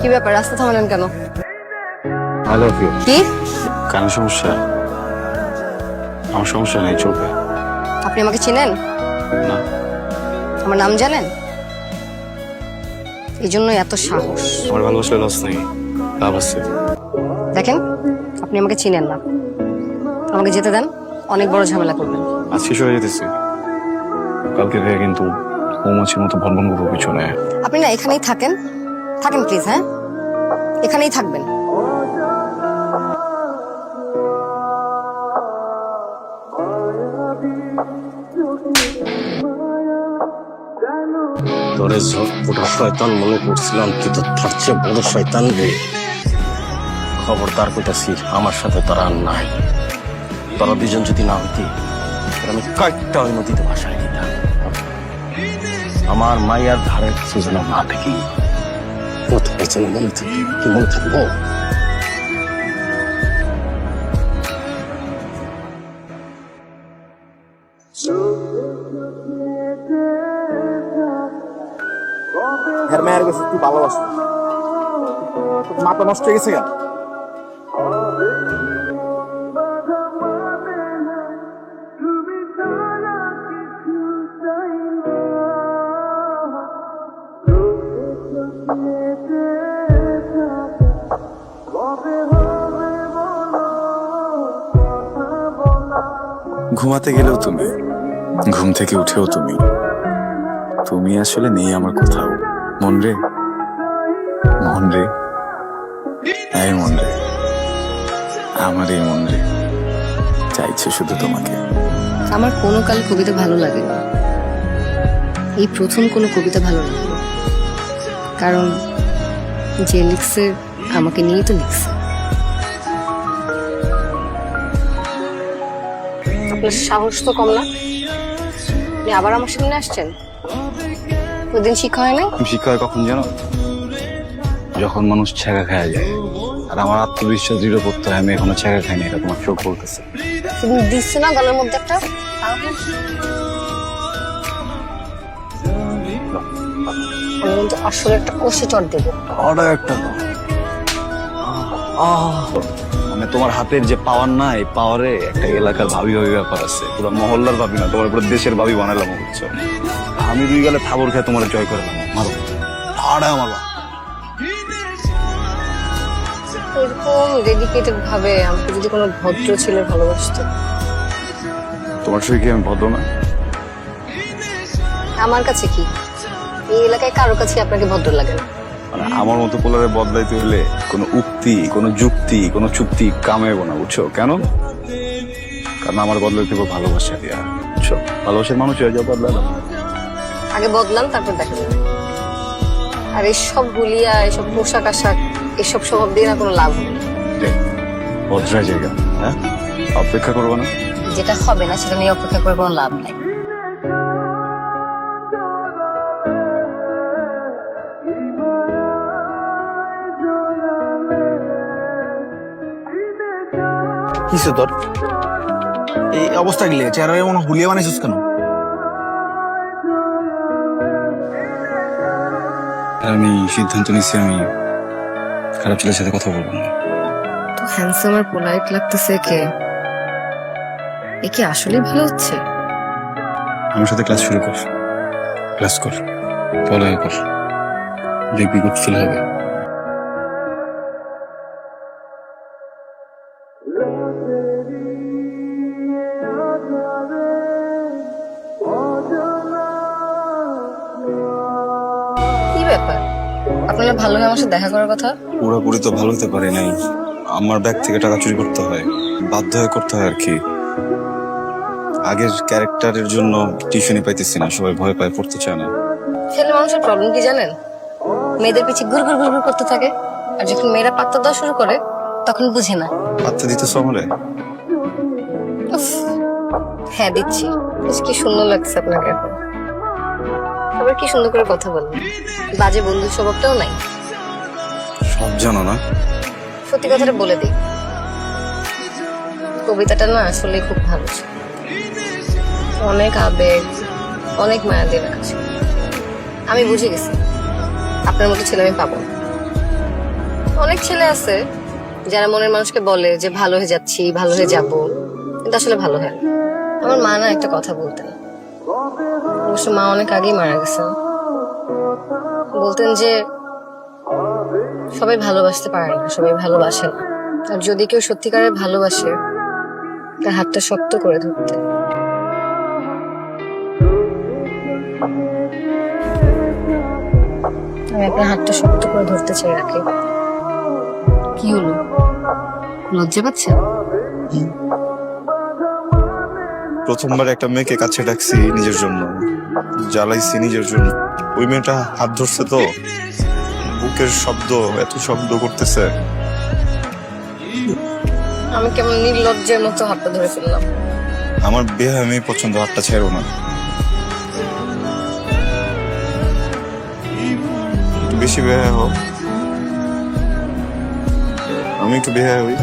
কি ব্যাপার রাস্তা থামালেন কেন? আই লাভ ইউ কি? কেন সমস্যা? আমার সমস্যা নেই চলবে। আপনি আমাকে চিনেন? না। আমার নাম জানেন? এই জন্য এত সাহস। আমার ভালোবাসা লস নেই লাভ আছে। দেখেন আপনি আমাকে চিনেন না। আমাকে যেতে দেন অনেক বড় ঝামেলা করবেন। আজকে সরে যেতেছি। কালকে থেকে কিন্তু মৌমাছির মতো ভনভন করব পিছনে। আপনি না এখানেই থাকেন থাকেন প্লিজ হ্যাঁ? এখানেই থাকবেন। তোরে ঝটপটা শয়তান মনে করছিলাম কিন্তু তার চেয়ে বড় শয়তান রে। খবরদার কইতাছি, আমার সাথে তারা আর নাই। তোরা দুজন যদি না তাহলে আমি কয়েকটা ওই ভাসায় দিতাম। আমার মাইয়ার ধারে যেন না থাকি প্রথমে যেন মনে থাকি কি মনে থাকব মায়ের কাছে তুই ভালোবাসি মাথা নষ্ট হয়ে গেছে কেন ঘুমাতে গেলেও তুমি, ঘুম থেকে উঠেও তুমি তুমি আসলে নেই আমার কোথাও। মন রে মন রে এই মন রে আমার এই মন রে চাইছে শুধু তোমাকে। আমার কোনো কাল কবিতা ভালো লাগে না। এই প্রথম কোনো কবিতা ভালো লাগল কারণ যে লিখছে, আমাকে নিয়েই তো লিখছে। আপনার সাহস তো কম না। আপনি আবার আমার সামনে আসছেন? ওদিন শিক্ষা হয় নাই? শিক্ষা হয় কখন জানো? যখন মানুষ ছেঁকা খাওয়া যায়। আর আমার আত্মবিশ্বাস দৃঢ় করতে হয় আমি এখনও ছেঁকা খাইনি এটা তোমার চোখ বলতেছে। তুমি দিচ্ছে না গলার মধ্যে একটা? আমি কিন্তু আসলে একটা কষে চট দেবো। অর্ডার একটা দাও। আহ, মানে তোমার হাতের যে পাওয়ার না এই পাওয়ারে একটা এলাকার ভাবি ভাবি ব্যাপার আছে। পুরো মহল্লার ভাবি না তোমার পুরো দেশের ভাবি বানালাম বুঝছ? আমি দুই গেলে থাবর খেয়ে তোমার জয় করে মারো। আড়া মারবা এরকম ডেডিকেটেড ভাবে আমাকে যদি কোনো ভদ্র ছেলে ভালোবাসতো? তোমার সঙ্গে কি আমি ভদ্র না? আমার কাছে কি? এই এলাকায় কারও কাছে আপনাকে ভদ্র লাগে না। মানে আমার মতো পোলারে বদলাইতে হলে কোনো উক্তি কোনো যুক্তি কোনো চুক্তি কামে না বুঝছ? কেন? কারণ আমার বদলাইতে হবে ভালোবাসা দিয়া বুঝছ? ভালোবাসার মানুষ হয়ে যাও বদলালাম। আগে বদলান তারপর দেখা যাবে। আর এসব গুলিয়া এসব পোশাক আশাক এসব স্বভাব দিয়ে না কোনো লাভ হবে। ভদ্রা জায়গা হ্যাঁ? অপেক্ষা করব না? যেটা হবে না সেটা নিয়ে অপেক্ষা করে কোনো লাভ নাই। কিসে তোর? এই অবস্থা গেলে চেহারা মনে হুলিয়ে বানাইছিস কেন? আমি সিদ্ধান্ত নিচ্ছি আমি খারাপ ছেলের সাথে কথা বলব না। তো হ্যান্ডসাম আর পোলাইট লাগতেছে কে এ কি আসলেই ভালো হচ্ছে। আমার সাথে ক্লাস শুরু কর। ক্লাস কর। পড়ালেখা কর। দেখবি গুড ফিল হবে। আপনারা ভালো আমার সাথে দেখা করার কথা? পুরোপুরি তো ভালো হতে পারে নাই। আমার ব্যাগ থেকে টাকা চুরি করতে হয়। বাধ্য হয়ে করতে হয় আর কি আগের ক্যারেক্টারের জন্য টিউশনই পাইতেছি না সবাই ভয় পায় পড়তে চায় না। ছেলে মানুষের প্রবলেম কি জানেন? মেয়েদের পিছে ঘুর ঘুর ঘুর করতে থাকে আর যখন মেয়েরা পাত্তা দেওয়া শুরু করে তখন বুঝে না। পাত্তা দিতেছ আমারে? উফ, হ্যাঁ দিচ্ছি। কি সুন্দর লাগছে আপনাকে এখন। আবার কি সুন্দর করে কথা বলেন বাজে বন্ধু স্বভাবটাও নাই। সব জানো না? সত্যি কথাটা বলে দিই। কবিতাটা না আসলে খুব ভালো ছিল। অনেক আবেগ অনেক মায়া দিয়ে রাখা ছিল। আমি বুঝে গেছি। আপনার মতো ছেলে আমি পাবো না। অনেক ছেলে আছে যারা মনের মানুষকে বলে যে ভালো হয়ে যাচ্ছি ভালো হয়ে যাব। কিন্তু আসলে ভালো হয় আমার মা না একটা কথা বলতেন। অবশ্য মা অনেক আগেই মারা গেছেন বলতেন যে সবাই ভালোবাসতে পারে না, সবাই ভালোবাসে না। আর যদি কেউ সত্যিকারের ভালোবাসে, তার হাতটা শক্ত করে ধরতে। আমি আপনার হাতটা শক্ত করে ধরতে চাই রাখি কি হলো? লজ্জা পাচ্ছেন? প্রথমবার একটা মেয়েকে কাছে ডাকছি নিজের জন্য। জ্বালাইছি নিজের জন্য। ওই মেয়েটা হাত ধরছে তো। বুকের শব্দ এত শব্দ করতেছে। আমি কেমন নির্লজ্জের মতো হাতটা ধরে ফেললাম। আমার বিয়ে আমি পছন্দ হাতটা ছেড়ো না। একটু বেশি বেহায় হোক আমি একটু বেহায় হই।